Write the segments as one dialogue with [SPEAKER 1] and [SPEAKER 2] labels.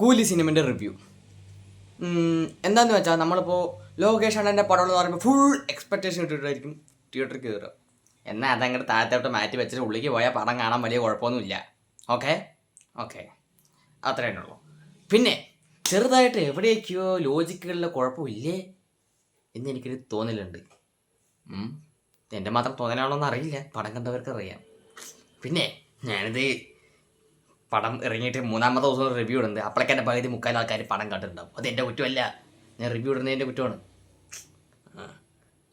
[SPEAKER 1] കൂലി സിനിമന്റെ റിവ്യൂ. എന്താന്ന് വെച്ചാൽ നമ്മളിപ്പോൾ ലോകേഷ് അണ്ണന്റെ പടം എന്ന് പറയുമ്പോൾ ഫുൾ എക്സ്പെക്റ്റേഷൻ ഇട്ടിട്ടായിരിക്കും തിയേറ്ററിൽ കയറുക എന്നാൽ അതങ്ങോട്ട് താഴത്തോട്ട് മാറ്റി വെച്ചിട്ട് ഉള്ളിലേക്ക് പോയാൽ പടം കാണാൻ വലിയ കുഴപ്പമൊന്നുമില്ല. ഓക്കെ? ഓക്കെ. അത്രേ ഉള്ളൂ. പിന്നെ ചെറുതായിട്ട് എവിടെയൊക്കെയോ ലോജിക്കുകളിലെ കുഴപ്പമില്ലേ എന്ന് എനിക്കൊരു തോന്നലുണ്ട്. എന്റെ മാത്രം തോന്നലാണോ എന്ന് അറിയില്ല. പടം കണ്ടവർക്ക് അറിയാം പിന്നെ ഞാനിത് പടം ഇറങ്ങിയിട്ട് മൂന്നാമത്തെ ദിവസം റിവ്യൂ ഇടുന്നത്. അപ്പോഴൊക്കെ എന്റെ പകുതി മുക്കാൽ ആൾക്കാർ പടം കണ്ടിട്ടുണ്ടാവും. അത് എന്റെ കുറ്റമല്ല. ഞാൻ റിവ്യൂ ഇടുന്നതിന്റെ കുറ്റമാണ്.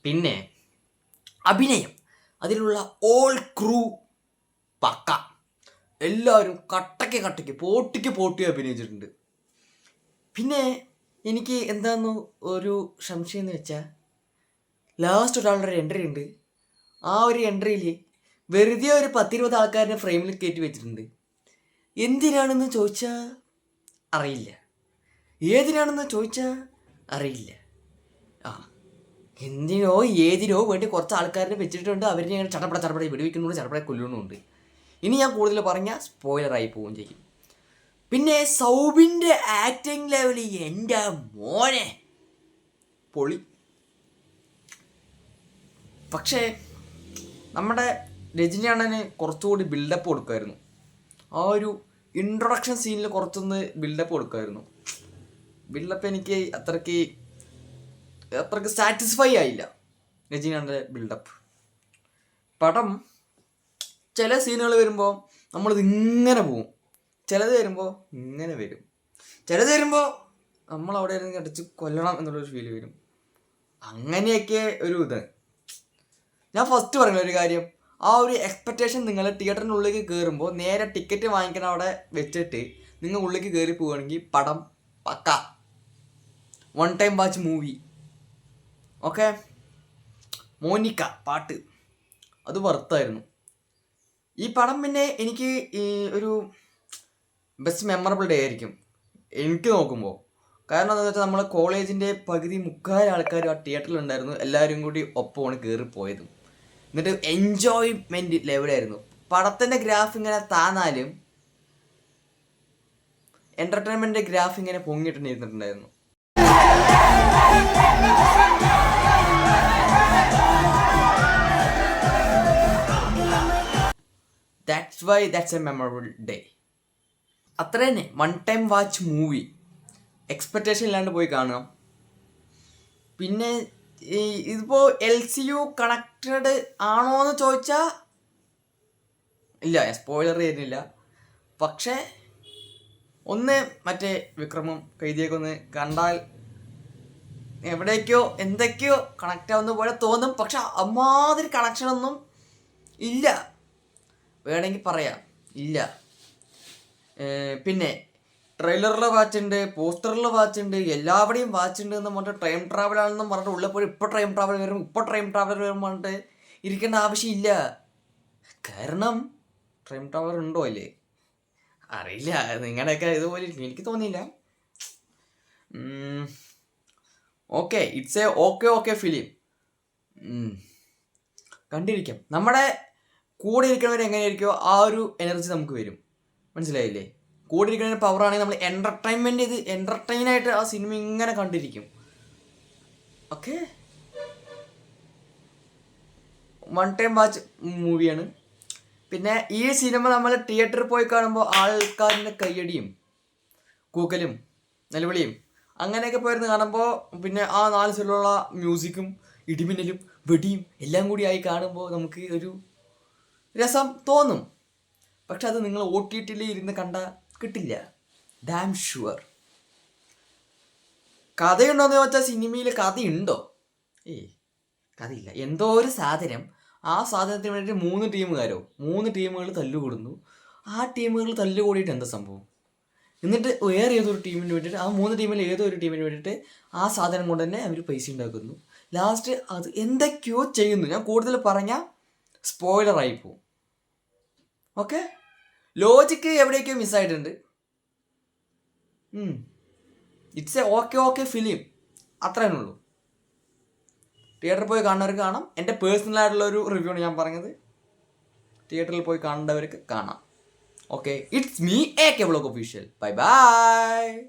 [SPEAKER 1] പിന്നെ അഭിനയം. അതിലുള്ള ഓൾ ക്രൂ പക്ക. എല്ലാവരും കട്ടയ്ക്ക് കട്ടയ്ക്ക് പോട്ടിക്ക് പോട്ടി അഭിനയിച്ചിട്ടുണ്ട്. പിന്നെ എനിക്ക് എന്താന്ന് ഒരു സംശയം എന്ന് വെച്ചാൽ ലാസ്റ്റ് ഒരാളുടെ ഒരു എൻട്രി ഉണ്ട്. ആ ഒരു എൻട്രിയിൽ വെറുതെ ഒരു പത്തിരുപത് ആൾക്കാരുടെ ഫ്രെയിമിൽ കയറ്റി വെച്ചിട്ടുണ്ട്. എന്തിനാണെന്ന് ചോദിച്ചാൽ അറിയില്ല. ഏതിനാണെന്ന് ചോദിച്ചാൽ അറിയില്ല. ആ എന്തിനോ ഏതിനോ വേണ്ടി കുറച്ച് ആൾക്കാരെ വെച്ചിട്ടുണ്ട്. അവരെ ഇങ്ങനെ ചടപ്പട ചടപട വെടിവെക്കുന്നുണ്ട് ചടപ്പട കൊല്ലുന്നുണ്ട്. ഇനി ഞാൻ കൂടുതൽ പറഞ്ഞാൽ സ്പോയിലറായി പോവുകയും ചെയ്യും. പിന്നെ സൗബിന്റെ ആക്ടിങ് ലെവൽ എന്റെ മോനെ. പൊളി. പക്ഷേ നമ്മുടെ രജനി അണ്ണന് കുറച്ചുകൂടി ബിൽഡപ്പ് കൊടുക്കുമായിരുന്നു ആ ഒരു ഇൻട്രൊഡക്ഷൻ സീനിൽ കുറച്ചൊന്ന് ബിൽഡപ്പ് കൊടുക്കുമായിരുന്നു ബിൽഡപ്പ് എനിക്ക് അത്രയ്ക്ക് അത്രയ്ക്ക് സാറ്റിസ്ഫൈ ആയില്ല രജനീകാന്തിന്റെ ബിൽഡപ്പ് പടം ചില സീനുകൾ വരുമ്പോൾ നമ്മളിത് ഇങ്ങനെ പോവും. ചിലത് വരുമ്പോൾ ഇങ്ങനെ വരും. ചിലത് വരുമ്പോൾ നമ്മൾ അവിടെ ഇരുന്ന് അടിച്ച് കൊല്ലണം എന്നുള്ളൊരു ഫീൽ വരും. അങ്ങനെയൊക്കെ ഒരു ഇത്. ഞാൻ ഫസ്റ്റ് പറഞ്ഞ ഒരു കാര്യം? ആ ഒരു എക്സ്പെക്റ്റേഷൻ നിങ്ങൾ തിയേറ്ററിന്റെ ഉള്ളിലേക്ക് കയറുമ്പോൾ നേരെ ടിക്കറ്റ് വാങ്ങിക്കണ അവിടെ വെച്ചിട്ട് നിങ്ങൾ ഉള്ളിലേക്ക് കയറി പോവുകയാണെങ്കിൽ പടം പക്ക. One time watch movie okay Monica പാട്ട്. അത് വർത്തായിരുന്നു ഈ പടം പിന്നെ എനിക്ക് ഒരു ബെസ്റ്റ് മെമ്മറബിൾ ഡേ ആയിരിക്കും. എനിക്ക് നോക്കുമ്പോൾ കാരണം എന്താണെന്ന് വെച്ചാൽ നമ്മളെ കോളേജിന്റെ പകുതി മുക്കാൽ ആൾക്കാർ ആ തിയേറ്ററിൽ ഉണ്ടായിരുന്നു എല്ലാവരും കൂടി ഒപ്പമാണ് കയറി പോയത്. എന്നിട്ട് എൻജോയ്മെന്റ് ലെവലായിരുന്നു പടത്തിന്റെ ഗ്രാഫ് ഇങ്ങനെ താന്നാലും എന്റർടൈൻമെന്റ് ഗ്രാഫ് ഇങ്ങനെ പൊങ്ങിയിട്ട് ഇരുന്നിട്ടുണ്ടായിരുന്നു that's why that's a memorable day അത്ര തന്നെ one time watch movie expectation ഇല്ലാണ്ട് പോയി കാണാം പിന്നെ ഇതിപ്പോൾ എൽ സി യു കണക്റ്റഡ് ആണോ എന്ന് ചോദിച്ചാൽ ഇല്ല സ്പോയിലർ ചെയ്യുന്നില്ല പക്ഷേ ഒന്ന് മറ്റേ വിക്രമം കൈതിയൊക്കെ കണ്ടാൽ എവിടേക്കോ എന്തൊക്കെയോ കണക്റ്റ് ആവുന്ന പോലെ തോന്നും. പക്ഷെ അമ്മാതിരി കണക്ഷനൊന്നും ഇല്ല. വേണമെങ്കിൽ പറയാം. ഇല്ല. പിന്നെ ട്രെയിലറിൽ വാച്ച് ഉണ്ട് പോസ്റ്ററിൽ വാച്ച് ഉണ്ട് എല്ലാവരുടെയും വാച്ച് ഉണ്ട് എന്ന് പറഞ്ഞിട്ട് ടൈം ട്രാവൽ ആണെന്ന് പറഞ്ഞിട്ട് പോയി ഇപ്പോൾ ടൈം ട്രാവൽ വരും ഇപ്പോൾ ടൈം ട്രാവൽ വരും പറഞ്ഞിട്ട് ഇരിക്കേണ്ട ആവശ്യമില്ല. കാരണം ടൈം ട്രാവൽ ഉണ്ടോ അല്ലേ? അറിയില്ല നിങ്ങളുടെയൊക്കെ ഇതുപോലെ. എനിക്ക് തോന്നിയില്ല. Okay it's a okay okay film കണ്ടിരിക്കാം. നമ്മുടെ കൂടെ ഇരിക്കുന്നവർ എങ്ങനെയായിരിക്കുമോ ആ ഒരു എനർജി നമുക്ക് വരും. മനസ്സിലായില്ലേ? കൂടെ ഇരിക്കുന്ന പവർ ആണെങ്കിൽ നമ്മൾ എന്റർടൈൻമെന്റ് ചെയ്ത് എന്റർടൈൻ ആയിട്ട് ആ സിനിമ ഇങ്ങനെ കണ്ടിരിക്കും. ഓക്കെ വൺ ടൈം വാച്ച് മൂവിയാണ് പിന്നെ ഈ സിനിമ നമ്മൾ തിയേറ്ററിൽ പോയി കാണുമ്പോൾ ആൾക്കാരിന്റെ കയ്യടിയും കൂക്കലും നിലവിളിയും അങ്ങനെയൊക്കെ പോയിരുന്ന് കാണുമ്പോൾ പിന്നെ ആ നാല് സിനിമയിലുള്ള മ്യൂസിക്കും ഇടിമിന്നലും വെടിയും എല്ലാം കൂടി ആയി കാണുമ്പോൾ നമുക്ക് ഒരു രസം തോന്നും. പക്ഷെ അത് നിങ്ങൾ ഒ ഇരുന്ന് കണ്ട കിട്ടില്ല. ഡാം ഷുവർ കഥയുണ്ടോയെന്ന് ചോദിച്ചാൽ സിനിമയിൽ കഥയുണ്ടോ? ഏ കഥയില്ല. എന്തോ ഒരു സാധനം. ആ സാധനത്തിന് വേണ്ടിയിട്ട് മൂന്ന് ടീമുകാരോ മൂന്ന് ടീമുകൾ തല്ലുകൂടുന്നു. ആ ടീമുകൾ തല്ലുകൂടിയിട്ട് എന്താ സംഭവം? എന്നിട്ട് വേറെ ഏതൊരു ടീമിന് വേണ്ടിയിട്ട് ആ മൂന്ന് ടീമിൽ ഏതോ ഒരു ടീമിന് വേണ്ടിയിട്ട് ആ സാധനം കൊണ്ട് തന്നെ അവർ പൈസ ഉണ്ടാക്കുന്നു. ലാസ്റ്റ് അത് എന്തൊക്കെയോ ചെയ്യുന്നു. ഞാൻ കൂടുതൽ പറഞ്ഞാൽ സ്പോയിലറായി പോവും. ഓക്കെ ലോജിക്ക് എവിടെയൊക്കെയോ മിസ്സായിട്ടുണ്ട് it's a okay okay film അത്രേ ഉള്ളൂ. തിയേറ്ററിൽ പോയി കാണുന്നവർക്ക് കാണാം. എന്റെ പേഴ്സണൽ ആയിട്ടുള്ള ഒരു റിവ്യൂ ആണ് ഞാൻ പറഞ്ഞത്. തിയേറ്ററിൽ പോയി കാണേണ്ടവർക്ക് കാണാം. Okay it's me A K block official bye bye